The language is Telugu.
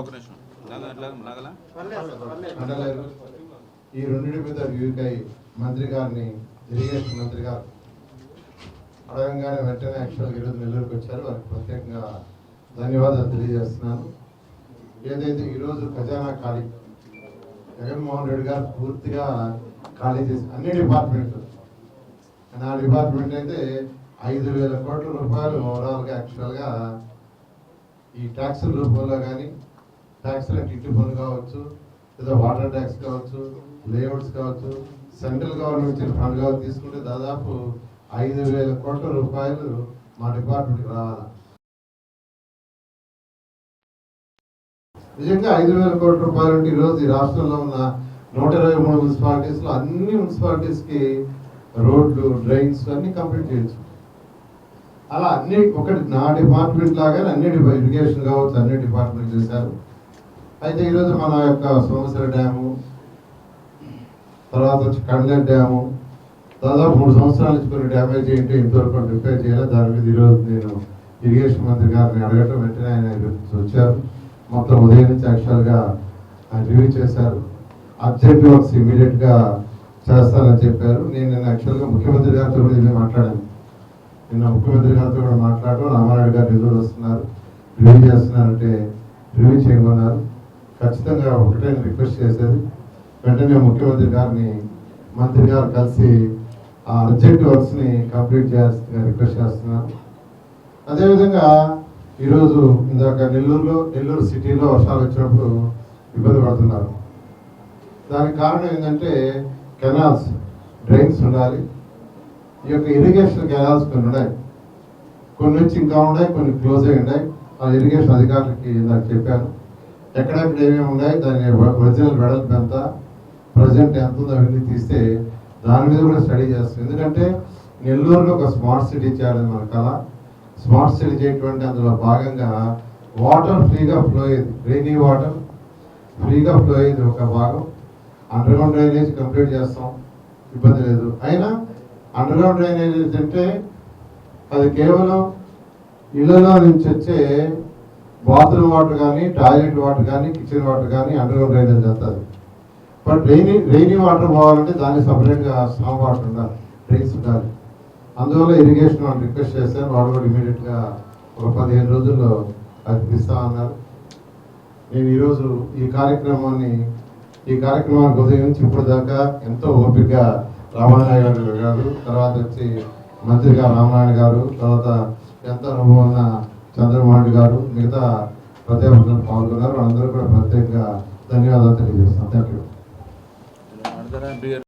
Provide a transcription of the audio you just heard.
ఒక నిమిషం? మండలేరు ఈ రెండింటి మీద రివ్యూకై మంత్రి గారిని ఇరిగేషన్ మంత్రి గారు అడగంగానే వెంటనే యాక్చువల్గా ఈరోజు నెల్లూరుకి వచ్చారు. వారికి ప్రత్యేకంగా ధన్యవాదాలు తెలియజేస్తున్నాను. ఏదైతే ఈరోజు ఖజానా ఖాళీ జగన్మోహన్ రెడ్డి గారు పూర్తిగా ఖాళీ చేసి అన్ని డిపార్ట్మెంట్లు నా డిపార్ట్మెంట్ అయితే ఐదు వేల కోట్ల రూపాయలు ఓవరాల్గా యాక్చువల్గా ఈ ట్యాక్సుల రూపంలో కానీ ట్యాక్సులు అంటే ఇంటి పన్ను కావచ్చు లేదా వాటర్ ట్యాక్స్ కావచ్చు లేఅవుట్స్ కావచ్చు సెంట్రల్ గవర్నమెంట్ ఇచ్చిన ఫండ్ కావచ్చు తీసుకుంటే దాదాపు ఐదు వేల కోట్ల రూపాయలు మా డిపార్ట్మెంట్కి రావాలి. నిజంగా ఐదు వేల కోట్ల రూపాయలు అంటే ఈరోజు ఈ రాష్ట్రంలో ఉన్న నూట ఇరవై మూడు మున్సిపాలిటీస్లో అన్ని మున్సిపాలిటీస్కి రోడ్లు డ్రైన్స్ అన్నీ కంప్లీట్ చేయొచ్చు. అలా అన్ని ఒకటి నా డిపార్ట్మెంట్ లాగానే అన్ని ఇరిగేషన్ కావచ్చు అన్ని డిపార్ట్మెంట్ చేశారు. అయితే ఈరోజు మన యొక్క సోమసర డ్యాము తర్వాత వచ్చి కండ్లెట్ డ్యాము దాదాపు మూడు సంవత్సరాల నుంచి కొన్ని డ్యామేజ్ ఏంటి ఇంతవరకు రిపేర్ చేయాలి దాని మీద ఈరోజు నేను ఇరిగేషన్ మంత్రి గారిని అడగటం వెంటనే ఆయన వచ్చారు. మొత్తం ఉదయం నుంచి యాక్చువల్గా ఆయన రివ్యూ చేశారు. అర్జెంట్ వర్క్స్ ఇమీడియట్గా చేస్తానని చెప్పారు. నేను నిన్న యాక్చువల్గా ముఖ్యమంత్రి గారితో కూడా మాట్లాడాను. నిన్న ముఖ్యమంత్రి గారితో కూడా మాట్లాడడం రామారాయుడు గారు నిధులు వస్తున్నారు. రివ్యూ చేస్తున్నారంటే రివ్యూ చేయమన్నారు. ఖచ్చితంగా ఒకటే రిక్వెస్ట్ చేసేది వెంటనే ముఖ్యమంత్రి గారిని మంత్రి గారు కలిసి ఆ అర్జెంట్ వర్క్స్ని కంప్లీట్ చేయాల్సిందిగా రిక్వెస్ట్ చేస్తున్నాను అదేవిధంగా ఈరోజు ఇందాక నెల్లూరులో నెల్లూరు సిటీలో వర్షాలు వచ్చినప్పుడు ఇబ్బంది పడుతున్నారు. దానికి కారణం ఏంటంటే కెనాల్స్ డ్రైన్స్ ఉండాలి. ఈ యొక్క ఇరిగేషన్ కెనాల్స్ కొన్ని ఉన్నాయి. కొన్ని వచ్చి ఇంకా ఉన్నాయి కొన్ని క్లోజ్ అయి ఉన్నాయి. ఆ ఇరిగేషన్ అధికారులకి నాకు చెప్పాను. ఎక్కడెక్కడ ఏమేమి ఉన్నాయి దాని ఒరిజినల్ వెడల్పు ఎంత ప్రజెంట్ ఎంత ఉందో అవన్నీ తీస్తే దాని మీద కూడా స్టడీ చేస్తాం. ఎందుకంటే నెల్లూరులో ఒక స్మార్ట్ సిటీ చేయాలని మన కళ. స్మార్ట్ సిటీ చేయటువంటి అందులో భాగంగా వాటర్ ఫ్రీగా ఫ్లో అయ్యేది. రెయినీ వాటర్ ఫ్రీగా ఫ్లో అయ్యేది ఒక భాగం. అండర్ గ్రౌండ్ డ్రైనేజ్ కంప్లీట్ చేస్తాం. ఇబ్బంది లేదు. అయినా అండర్ గ్రౌండ్ డ్రైనేజ్ అంటే అది కేవలం ఇళ్ళలో నుంచి వచ్చే బాత్రూమ్ వాటర్ కానీ టాయిలెట్ వాటర్ కానీ కిచెన్ వాటర్ కానీ అండర్ గ్రౌండ్ డ్రైనేజ్ వెళ్తుంది బట్ రెయినీ రెయినీ వాటర్ పోవాలంటే దానికి సపరేట్గా స్టామ్ వాటర్ ఉండాలి డ్రైన్స్ ఉండాలి. అందువల్ల ఇరిగేషన్ వాళ్ళు రిక్వెస్ట్ చేశారు వాళ్ళు కూడా ఇమీడియట్గా ఒక పదిహేను రోజుల్లో అది అన్నారు. నేను ఈరోజు ఈ కార్యక్రమాన్ని ఈ కార్యక్రమానికి ఉదయం నుంచి ఇప్పుడు దాకా ఎంతో ఓపికగా రామానాయుడు గారు గారు తర్వాత వచ్చి మంత్రిగా గారు రామనాయుడు గారు తర్వాత ఎంతో అనుభవం ఉన్న చంద్రమోహన్ రెడ్డి గారు మిగతా ప్రతి ఒక్కరు పాల్గొన్నారు వాళ్ళందరూ కూడా ప్రత్యేకంగా ధన్యవాదాలు తెలియజేస్తున్నాం. Thank you